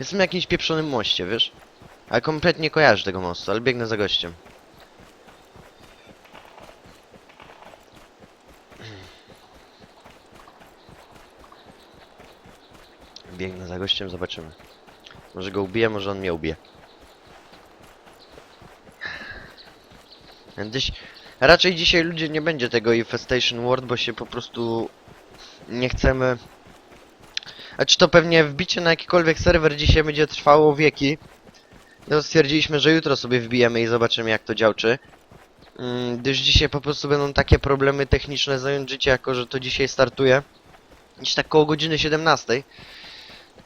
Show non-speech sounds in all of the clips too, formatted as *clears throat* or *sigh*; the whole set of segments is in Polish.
Jestem na jakimś pieprzonym moście, wiesz? Ale kompletnie nie kojarzę tego mostu, ale biegnę za gościem. Biegnę za gościem, zobaczymy. Może go ubiję, może on mnie ubije. Gdzieś... Raczej dzisiaj ludzie nie będzie tego Infestation World, bo się po prostu nie chcemy... A czy to pewnie wbicie na jakikolwiek serwer dzisiaj będzie trwało wieki? No stwierdziliśmy, że jutro sobie wbijemy i zobaczymy jak to działczy. Mm, Gdyż dzisiaj po prostu będą takie problemy techniczne zająć życie, jako że to dzisiaj startuje. Gdzieś tak koło godziny 17.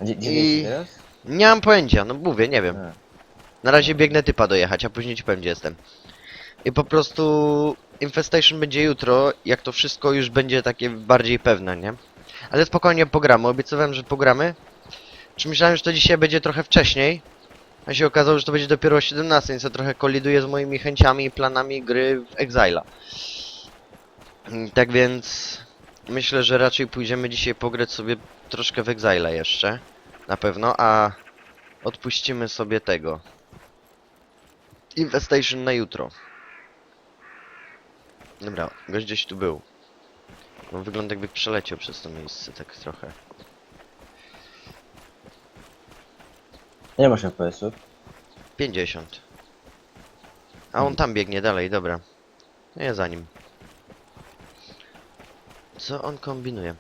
A Gdzie, gdzie I- teraz? Nie mam pojęcia, no mówię, nie wiem. A. Na razie biegnę typa dojechać, a później ci powiem gdzie jestem. I po prostu Infestation będzie jutro, jak to wszystko już będzie takie bardziej pewne, nie? Ale spokojnie pogramy, obiecywałem, że pogramy. Czy myślałem, że to dzisiaj będzie trochę wcześniej? A się okazało, że to będzie dopiero o 17, więc to trochę koliduje z moimi chęciami i planami gry w Exile'a. Mm, Tak więc myślę, że raczej pójdziemy dzisiaj pograć sobie troszkę w Exile'a jeszcze. Na pewno, a odpuścimy sobie tego. Infestation na jutro. Dobra, gość gdzieś tu był. No wygląda jakby przeleciał przez to miejsce tak trochę. Nie masz FPS-ów. 50. A on tam biegnie dalej, dobra. No ja za nim. Co on kombinuje?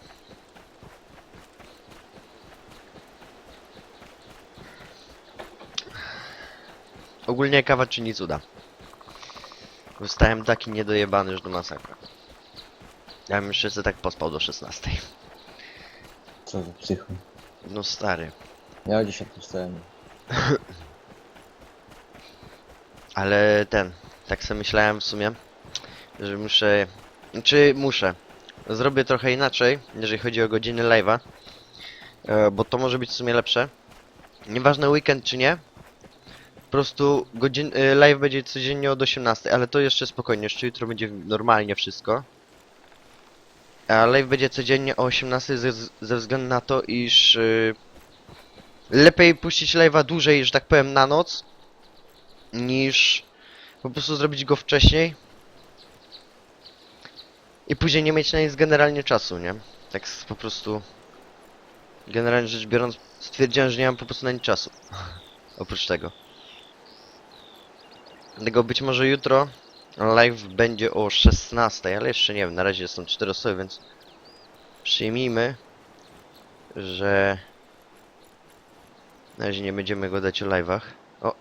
Ogólnie kawa czy nic uda. Zostałem taki niedojebany już do masakra. Ja bym jeszcze sobie tak pospał do 16. Co za psycho. No stary. Ja dzisiaj tu wstałem. *laughs* Ale ten, tak sobie myślałem w sumie, że muszę, czy muszę, zrobię trochę inaczej, jeżeli chodzi o godziny live'a, e, bo to może być w sumie lepsze. Nieważne weekend czy nie, po prostu godzin, e, live będzie codziennie od 18, ale to jeszcze spokojnie, jeszcze jutro będzie normalnie wszystko. Live będzie codziennie o 18 ze, ze względu na to, iż y, lepiej puścić live'a dłużej, że tak powiem, na noc, niż po prostu zrobić go wcześniej i później nie mieć na nic generalnie czasu, nie? Tak po prostu generalnie rzecz biorąc stwierdziłem, że nie mam po prostu na nic czasu *laughs* oprócz tego dlatego być może jutro live będzie o 16, ale jeszcze nie wiem, na razie są 4 osoby, więc przyjmijmy, że na razie nie będziemy gadać o live'ach. O,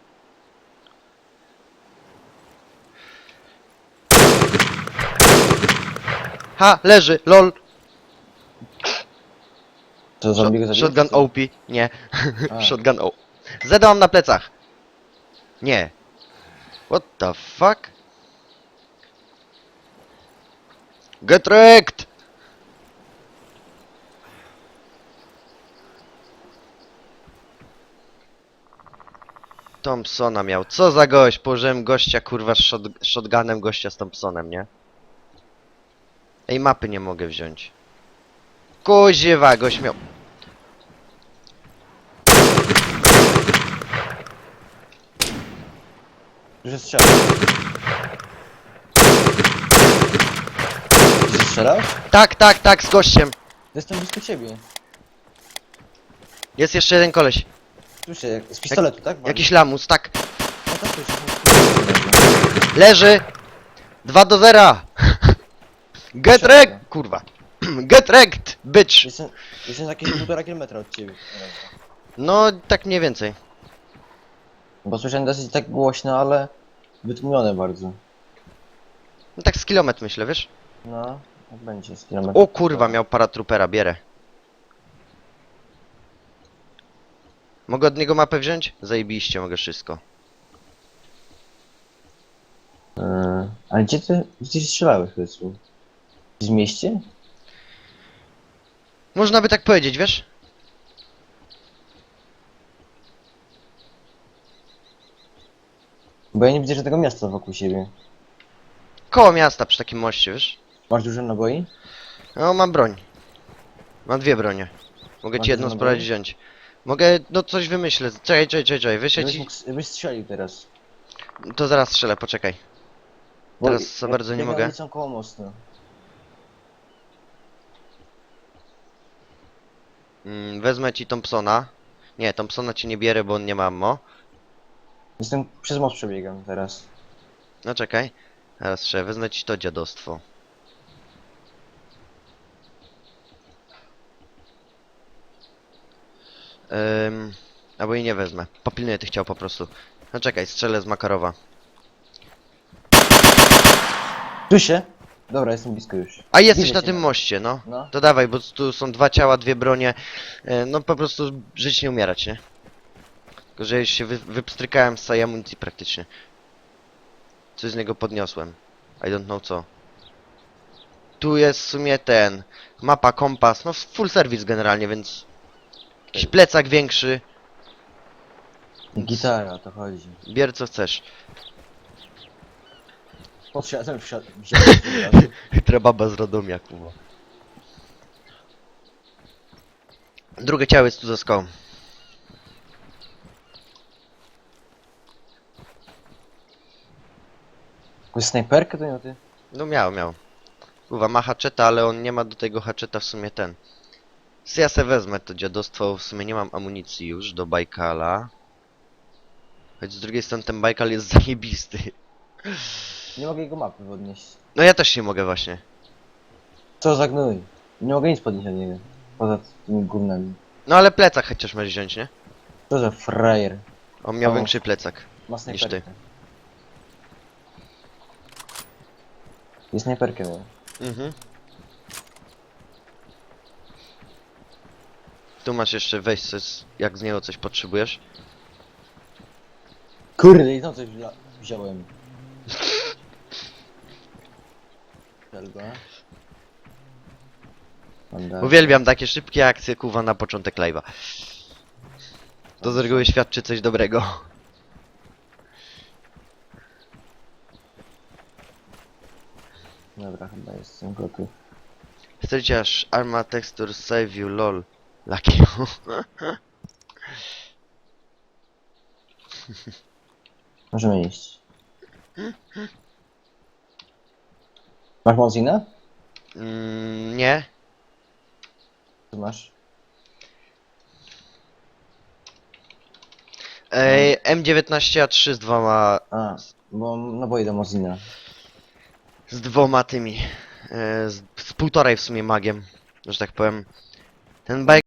Ha, leży, lol. Co zombie go Shot, zabił? shotgun? OP, nie. A. *laughs* shotgun O. Zeda mam na plecach. Nie. What the fuck? Get wrecked! Thompsona miał. Co za gość? Położyłem gościa kurwa z shot, shotgunem gościa z Thompsonem, nie? Ej, mapy nie mogę wziąć. Kuziewa, gość miał. Już jest. Ty strzelałeś? Tak, tak, tak, z gościem. Jestem blisko ciebie. Jest jeszcze jeden koleś. Słyszę, jak, z pistoletu, tak? Jakiś lamus, tak. No tak, słyszę. Leży! 2 do 0! *laughs* Get wrecked! Kurwa. *clears throat* Get wrecked, bitch! Jestem, jestem jakieś półtora kilometra od ciebie. No, tak mniej więcej. Bo słyszałem dosyć tak głośno, ale wytłumione bardzo. No tak z kilometr myślę, wiesz? No, będzie z kilometra. O kurwa, miał paratrupera, bierę. Mogę od niego mapę wziąć? Zajebiście, mogę wszystko. Yy, ale gdzie ty, gdzie strzelałeś, Chrystu? W mieście? Można by tak powiedzieć, wiesz? Bo ja nie widzę żadnego miasta wokół siebie. Koło miasta, przy takim moście, wiesz? Masz dużo naboi? No, mam broń. Mam dwie bronie. Mogę Masz ci jedną dużo naboi? wziąć. Mogę, no coś wymyślę. Czekaj, czekaj, czekaj, czekaj. wyślę ci. mógł, żebyś strzelił teraz. To zaraz strzelę, poczekaj. Bo Teraz za jak- bardzo nie mogę. są koło mostu. Mm, wezmę ci Thompsona. Nie, Thompsona ci nie bierę, bo on nie ma ammo. Jestem przez most przebiegam teraz. No czekaj. Teraz trzeba wezmę ci to dziadostwo. Ym, albo i nie wezmę. Popilnuję tych chciał po prostu. No czekaj, strzelę z Makarowa. Tu się? Dobra, jestem blisko już. A jesteś Widzę na cię, tym moście, no. No. To dawaj, bo tu są dwa ciała, dwie bronie. E, No po prostu żyć nie umierać, nie? Tylko, że już się wy, wypstrykałem z całej amunicji praktycznie. Coś z niego podniosłem. I don't know co. Tu jest w sumie ten... Mapa, kompas, no full service generalnie, więc... Jakiś plecak większy. Gitara, to chodzi. Bier co chcesz. Podsiadłem, wsiadłem, *laughs* wsiadłem. Chytra baba z Radomia, kurwa. Drugie ciało jest tu za skałą. Jakąś snajperkę to nie ty? No miał, miał. Kurwa, ma haczeta, ale on nie ma do tego haczeta w sumie ten. Ja se wezmę to dziadostwo, w sumie nie mam amunicji już do Bajkala. Choć z drugiej strony ten Bajkal jest *laughs* zajebisty. Nie mogę jego mapy podnieść. No ja też nie mogę właśnie. Co za gnój? Nie mogę nic podnieść od niego. Poza tymi gównami. No ale plecak chociaż masz wziąć, nie? Co za frajer. On miał O. większy plecak. Ma Niż snajperkę. ty. Jest snajperkę miał. Mhm. Tu masz jeszcze wejść, coś, jak z niego coś potrzebujesz. Kurde, i to coś wla- wziąłem. Uwielbiam takie szybkie akcje, kuwa, na początek live'a. To z reguły świadczy coś dobrego. Dobra, chyba jestem gotów. Chcecie aż Arma Texture Save You LOL. Lucky. Możemy iść. Masz Mozina? mm, nie? Co masz? Ej, M19A3 z dwoma... A, bo mam naboje do Mozina. z dwoma tymi. E, z, z półtorej w sumie magiem, że tak powiem. Ten bajk